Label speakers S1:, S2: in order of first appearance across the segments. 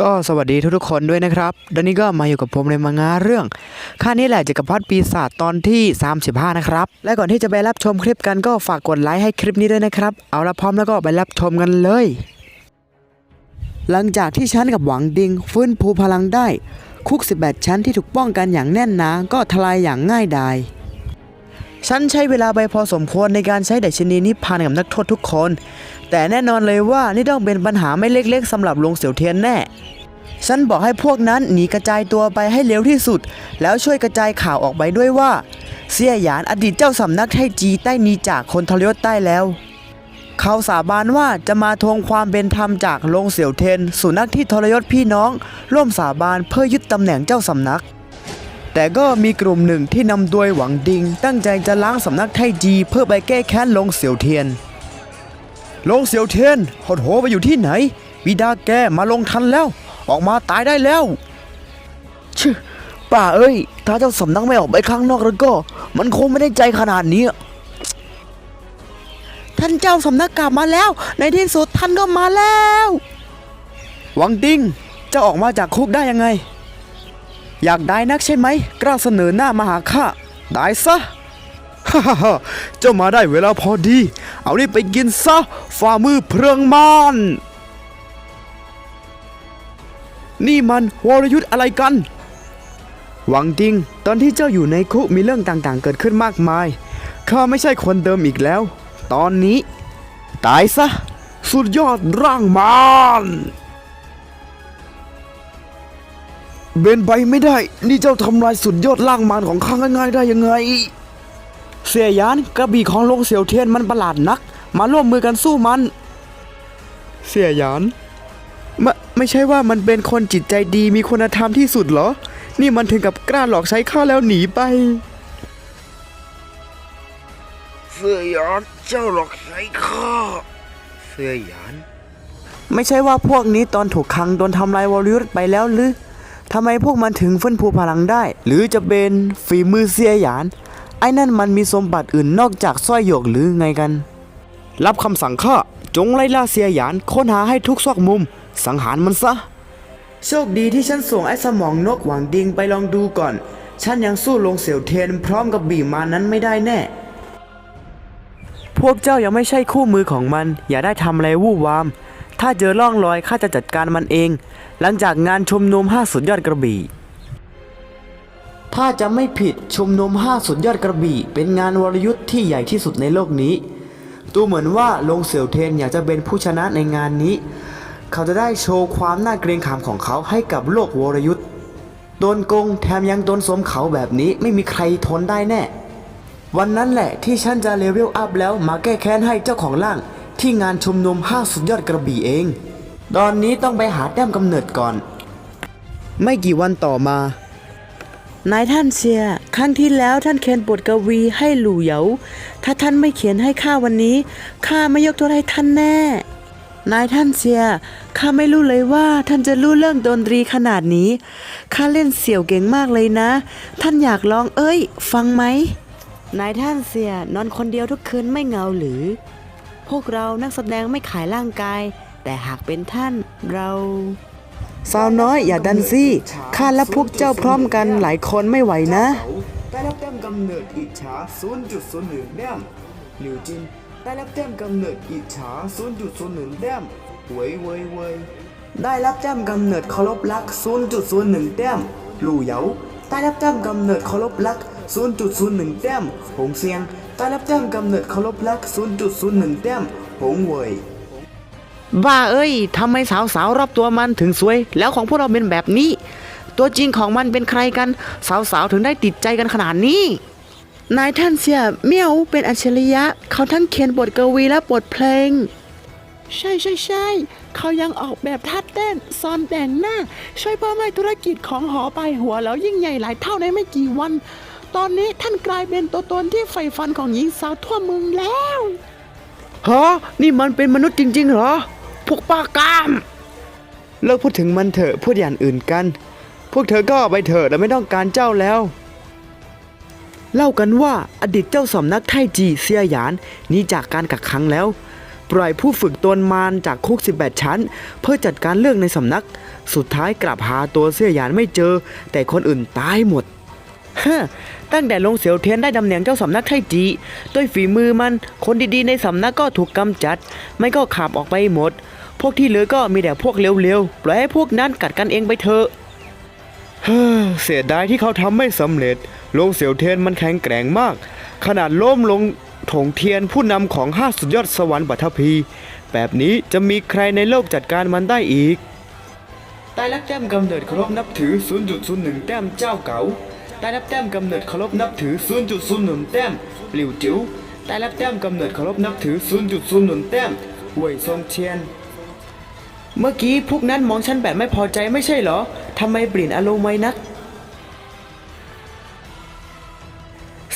S1: ก็สวัสดีทุกๆคนด้วยนะครับตอนนี้ก็มาอยู่กับผมในมังงะเรื่องข้านี่แหละจักรพรรดิปีศาจตอนที่ 35 นะครับ และก่อนที่จะไปรับชมคลิปกันก็ฝากกดไลค์ให้คลิปนี้ด้วยนะครับ เอาละพร้อมแล้วก็ไปรับชมกันเลย หลังจากที่ฉันกับหวังดิงฟื้นภูพลังได้ คุก 18 ชั้นที่ถูกป้องกันอย่างแน่นหนาก็ทลายอย่างง่ายดาย ฉันใช้เวลาไปพอสมควรในการใช้ดัชนีนิพพานกับนักโทษทุกคน แต่แน่นอนเลยว่านี่ต้องเป็นปัญหาไม่เล็กๆสำหรับลงเสี่ยวเทียนแน่ ฉันบอกให้พวกนั้นหนีกระจายตัวไปให้เร็วที่สุด แล้วช่วยกระจายข่าวออกไปด้วยว่า เสี่ยหยานอดีตเจ้าสำนักไทจีใต้หนีจากคนทรยศใต้แล้ว เขาสาบานว่าจะมาทวงความเป็นธรรมจากลงเสี่ยวเทียนสุนัขที่ทรยศพี่น้อง ร่วมสาบานเพื่อยึดตำแหน่งเจ้าสำนัก แต่ก็มีกลุ่มหนึ่งที่นำโดยหวังดิง ตั้งใจจะล้างสำนักไทจีเพื่อไปแก้แค้นลงเสี่ยวเทียน ลงเสี่ยวเทียนหดโหไปอยู่ที่ไหนบิดาแกมาลงทันแล้ว ออกมาตายได้แล้วชื่อป่าเอ้ย ถ้าเจ้าสำนักไม่ออกไปข้างนอกแล้วก็ มันคงไม่ได้ใจขนาดนี้ ท่านเจ้าสำนักกลับมาแล้ว ในที่สุดท่านก็มาแล้ว หวังดิงเจ้าออกมาจากคุกได้ยังไง อยากได้นักใช่ไหม กล้าเสนอหน้ามาหาข้า ได้ซะ ฮ่าฮ่าฮ่าเจ้ามาได้เวลาพอดี เอานี่ไปกินซะ ฝ่ามือเพลิงมาน นี่มันวรยุทธ์อะไรกัน หวังจริง ตอนที่เจ้าอยู่ในคุกมีเรื่องต่างๆ เกิดขึ้นมากมาย ข้าไม่ใช่คนเดิมอีกแล้ว ตอนนี้ ตายซะ สุดยอดร่างมาร เบนไปไม่ได้ นี่เจ้าทำลายสุดยอดร่างมารของข้าง่ายๆได้ยังไง เสียยานกระบี่ของลงเสี่ยวเทียนมันประหลาดนัก มาร่วมมือกันสู้มัน เสียยานไม่ไม่ใช่ว่ามันเป็นคนจิตใจดีมีคุณธรรมที่สุดเหรอ นี่มันถึงกับกล้าหลอกใช้ข้าแล้วหนีไป
S2: เสื้อหยานเจ้าหลอกใช้ข้า เสื้อหยาน
S1: ไม่ใช่ว่าพวกนี้ตอนถูกขังโดนทำลายวอลยุทไปแล้วหรือ ทำไมพวกมันถึงฟื้นฟูพลังได้ หรือจะเป็นฝีมือเสียหยาน ไอ้นั่นมันมีสมบัติอื่นนอกจากสร้อยหยกหรือไงกัน รับคำสั่งข้าจงไล่ล่าเสียหยานค้นหาให้ทุกซอกมุม สังหารมันซะ โชคดีที่ฉันส่งไอ้สมองนกหวังดิงไปลองดูก่อน ฉันยังสู้ลงเสี่ยวเทียนพร้อมกับบีมานั้นไม่ได้แน่ พวกเจ้ายังไม่ใช่คู่มือของมัน อย่าได้ทำอะไรวู่วาม ถ้าเจอร่องรอยข้าจะจัดการมันเอง หลังจากงานชุมนุมห้าสุดยอดกระบี่ ถ้าจะไม่ผิดชุมนุมห้าสุดยอดกระบี่ เป็นงานวรยุทธ์ที่ใหญ่ที่สุดในโลกนี้ ดูเหมือนว่าลงเสี่ยวเทนอยากจะเป็นผู้ชนะในงานนี้ เขาจะได้โชว์ความน่าเกรงขามของเขาให้กับโลกวรยุทธ์โดนโกงแถมยังโดนสวมเขาแบบนี้ไม่มีใครทนได้แน่ วันนั้นแหละที่ฉันจะเลเวลอัพแล้วมาแก้แค้นให้เจ้าของร่าง ที่งานชุมนุมห้าสุดยอดกระบี่เอง ตอนนี้ต้องไปหาแต้มกำเนิดก่อน ไม่กี่วันต่อมา นายท่านเสีย ครั้งที่แล้วท่านเขียนบทกวีให้หลู่เหยา ถ้าท่านไม่เขียนให้ข้าวันนี้ข้าไม่ยกโทษให้ท่านแน่ นายท่านเสีย ข้าไม่รู้เลยว่าท่านจะรู้เรื่องดนตรีขนาดนี้ ข้าเล่นเสี่ยวเก่งมากเลยนะ ท่านอยากลองเอ้ย ฟังไหม นายท่านเสียนอนคนเดียวทุกคืนไม่เหงาหรือ พวกเรานักแสดงไม่ขายร่างกาย แต่หากเป็นท่านเรา สาวน้อยอย่าดันซี่ข้าและพวกเจ้าพร้อมกันหลายคนไม่ไหวนะ ได้รับแต้มกำเนิดอิจฉา 0.01แต้มหลิวจินได้รับแต้มกำเนิดอิจฉา 0.01แต้มเวยเวยเวยได้รับแต้มกำเนิดเคารพรัก 0.01แต้มหลู่เหยาได้รับแต้มกำเนิดเคารพรัก 0.01แต้มหงเซียง ได้รับแต้มกำเนิดเคารพรัก 0.01 แต้มหงเวยบ้าเอ้ยทำไมสาวๆรอบตัวมันถึงสวย แล้วของพวกเราเป็นแบบนี้ ตัวจริงของมันเป็นใครกัน สาวๆถึงได้ติดใจกันขนาดนี้ นายท่านเสียเมี่ยวเป็นอัจฉริยะ เขาทั้งเขียนบทกวีและบทเพลง
S3: ใช่ใช่ใช่เขายังออกแบบท่าเต้นซอนแต่งหน้า ช่วยเพิ่มให้ธุรกิจของหอไปหัวแล้วยิ่งใหญ่หลายเท่าในไม่กี่วัน ตอนนี้ท่านกลายเป็นตัวตนที่ใฝ่ฝันของหญิงสาวทั่วเมืองแล้ว
S1: ฮะนี่มันเป็นมนุษย์จริง ๆ เหรอ พวกป้ากาม เลิกพูดถึงมันเถอะพูดอย่างอื่นกัน พวกเธอก็ไปเถอะเราไม่ต้องการเจ้าแล้ว เล่ากันว่าอดีตเจ้าสำนักไทจีเซียหยานหนีจากการกักขังแล้ว ปล่อยผู้ฝึกตนมารจากคุก 18 ชั้น เพื่อจัดการเรื่องในสำนัก สุดท้ายกลับหาตัวเสื้อหยานไม่เจอ แต่คนอื่นตายหมด ตั้งแต่ลงเสียวเทียนได้ตำแหน่งเจ้าสำนักไทจีด้วยฝีมือมันคนดีๆในสำนักก็ถูกกำจัด ไม่ก็ขับออกไปหมด พวกที่เหลือก็มีแต่พวกเร็วๆปล่อยให้พวกนั้นกัดกันเองไปเถอะเสียดายที่เขาทำไม่สำเร็จ ลงเสียวเทียนมันแข็งแกร่งมาก ขนาดล้มลงถงเทียนผู้นำของห้าสุดยอดสวรรค์ปัทภีแบบนี้จะมีใครในโลกจัดการมันได้อีกใต้รับแต้มกำเนิดครพนับถือ 0.01 แต้มเจ้าเก๋า ใต้รับแต้มกำเนิดเคารพนับถือ 0.01 แต้มหลิวจิ๋วใต้รับแต้มกำเนิดเคารพนับถือ 0.01 แต้มหวยซงเทียน เมื่อกี้พวกนั้นมองฉันแบบไม่พอใจไม่ใช่เหรอทำไมเปลี่ยนอารมณ์ไว้นัก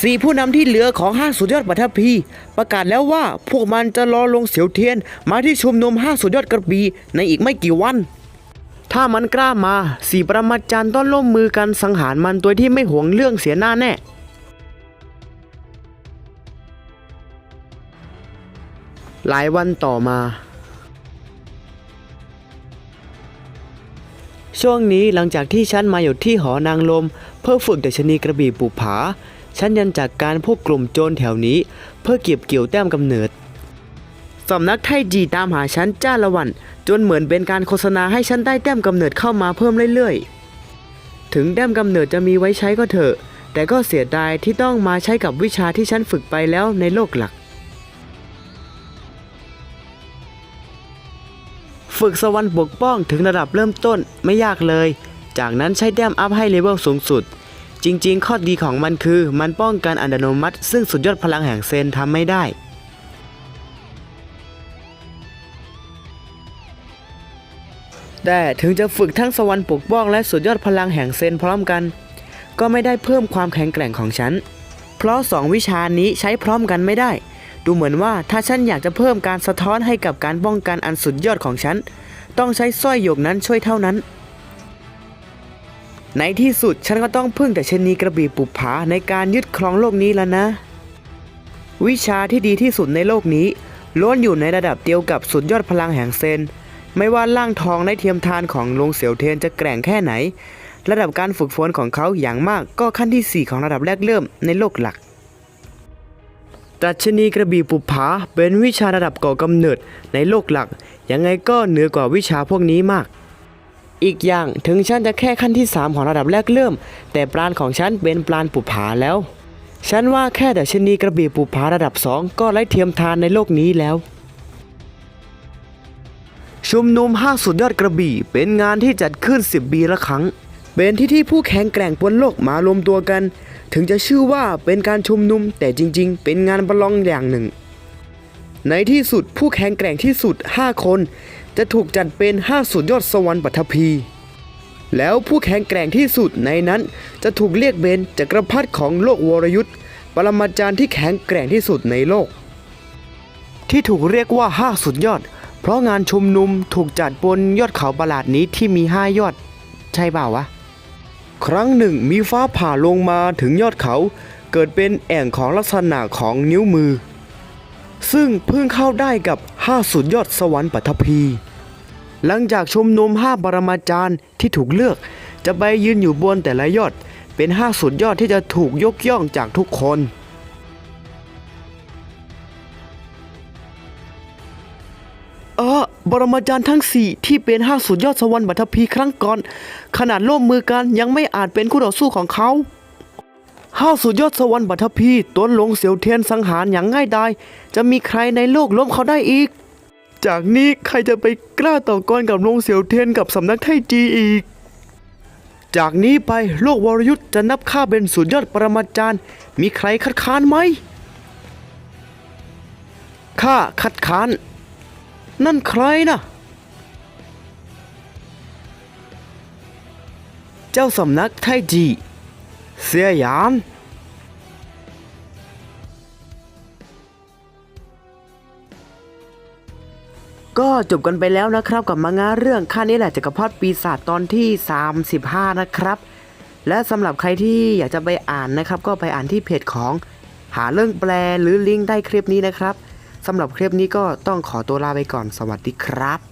S1: สี่ผู้นำที่เหลือของห้าสุดยอดปัทภีประกาศแล้วว่าพวกมันจะรอลงเสียวเทียน มาที่ชุมนุมห้าสุดยอดกระบี่ในอีกไม่กี่วัน ถ้ามันกล้ามาสี่ประมาจารย์ต้องร่วมมือกันสังหารมันโดยที่ไม่หวงเรื่องเสียหน้าแน่หลายวันต่อมา ช่วงนี้หลังจากที่ฉันมาอยู่ที่หอนางลม เพื่อฝึกดัชนีกระบี่ปุผา ฉันยันจากการพวกกลุ่มโจรแถวนี้ เพื่อเก็บเกี่ยวแต้มกำเนิด สำนักไทยจีตามหาฉันจ้าละวัน จนเหมือนเป็นการโฆษณาให้ฉันได้แต้มกำเนิดเข้ามาเพิ่มเรื่อยๆ ถึงแต้มกำเนิดจะมีไว้ใช้ก็เถอะ แต่ก็เสียดายที่ต้องมาใช้กับวิชาที่ฉันฝึกไปแล้วในโลกหลัก ฝึกสวรรค์ปกป้องถึงระดับเริ่มต้นไม่ยากเลย จากนั้นใช้แต้มอัพให้เลเวลสูงสุด จริงๆ ข้อดีของมันคือ มันป้องกันอัตโนมัติ ซึ่งสุดยอดพลังแห่งเซนทำไม่ได้ แต่ถึงจะฝึกทั้งสวรรค์ปกป้องและสุดยอดพลังแห่งเซนพร้อมกัน ก็ไม่ได้เพิ่มความแข็งแกร่งของฉัน เพราะสองวิชานี้ใช้พร้อมกันไม่ได้ ดูเหมือนว่าถ้าฉันอยากจะเพิ่มการสะท้อนให้กับการป้องกันอันสุดยอดของฉัน ต้องใช้สร้อยหยกนั้นช่วยเท่านั้น ในที่สุดฉันก็ต้องพึ่งแต่ชนีกระบี่ปุบผาในการยึดครองโลกนี้แล้วนะ วิชาที่ดีที่สุดในโลกนี้ล้วนอยู่ในระดับเดียวกับสุดยอดพลังแห่งเซน ไม่ว่าร่างทองในเทียมทานของลงเสียวเทียนจะแกร่งแค่ไหน ระดับการฝึกฝนของเขาอย่างมากก็ขั้นที่ 4 ของระดับแรกเริ่มในโลกหลักตัชนีกระบี่ปุบผาเป็นวิชาระดับก่อกำเนิดในโลกหลัก ยังไงก็เหนือกว่าวิชาพวกนี้มาก อีกอย่างถึงฉันจะแค่ขั้นที่ 3 ของระดับแรกเริ่ม แต่ปราณของฉันเป็นปราณปุบผาแล้ว ฉันว่าแค่ดัชนีกระบี่ปุบผาระดับ 2 ก็ไร้เทียมทานในโลกนี้แล้ว ชุมนุมห้าสุดยอดกระบี่ เป็นงานที่จัดขึ้น 10 ปีละครั้ง เป็นที่ที่ผู้แข่งแกร่งบนโลกมารวมตัวกัน ถึงจะชื่อว่าเป็นการชุมนุมแต่จริง ๆ เป็นงานประลองอย่างหนึ่ง ในที่สุดผู้แข่งแกร่งที่สุด 5 คน จะถูกจัดเป็น5สุดยอดสวรรค์ปัทภีแล้วผู้แข่งแกร่งที่สุดในนั้นจะถูกเรียกเป็นจักรพรรดิของโลกวรยุทธ์ปรมาจารย์ที่แข็งแกร่งที่สุดในโลก ที่ถูกเรียกว่า5สุดยอด เพราะงานชุมนุมถูกจัดบนยอดเขาประหลาดนี้ที่มี5ยอด ใช่เปล่าวะ ครั้งหนึ่งมีฟ้าผ่าลงมาถึงยอดเขา เกิดเป็นแอ่งของลักษณะของนิ้วมือ ซึ่งเพิ่งเข้าได้กับ5สุดยอดสวรรค์ปัทภีหลังจากชุมนุม5ปรมาจารย์ที่ถูกเลือก จะไปยืนอยู่บนแต่ละยอด เป็น5สุดยอดที่จะถูกยกย่องจากทุกคน เออบรมาจารย์ทั้ง 4 ที่เป็น5สุดยอดสวรรค์บัทพีครั้งก่อน ขนาดร่วมมือกันยังไม่อาจเป็นคู่ต่อสู้ของเขาห้าสุดยอดสวรรค์บัทพีต้นหลงเสียวเทียนสังหารอย่างง่ายดายจะมีใครในโลกล้มเขาได้อีก จากนี้ใครจะไปกล้าต่อกรกับลงเสียวเทียนกับสำนักไทจีอีก จากนี้ไปโลกวรยุทธ์จะนับข้าเป็นสุดยอดปรมาจารย์ มีใครคัดค้านไหมข้าคัดค้าน นั่นใครนะเจ้าสำนักไทจี เสียหยาน ก็จบกันไปแล้วนะครับกับมังงะเรื่องข้านี้แหละจักรพรรดิปีศาจตอนที่ 35 นะครับ และสำหรับใครที่อยากจะไปอ่านนะครับ ก็ไปอ่านที่เพจของหาเรื่องแปลหรือลิงก์ใต้คลิปนี้นะครับ สำหรับคลิปนี้ก็ต้องขอตัวลาไปก่อนสวัสดีครับ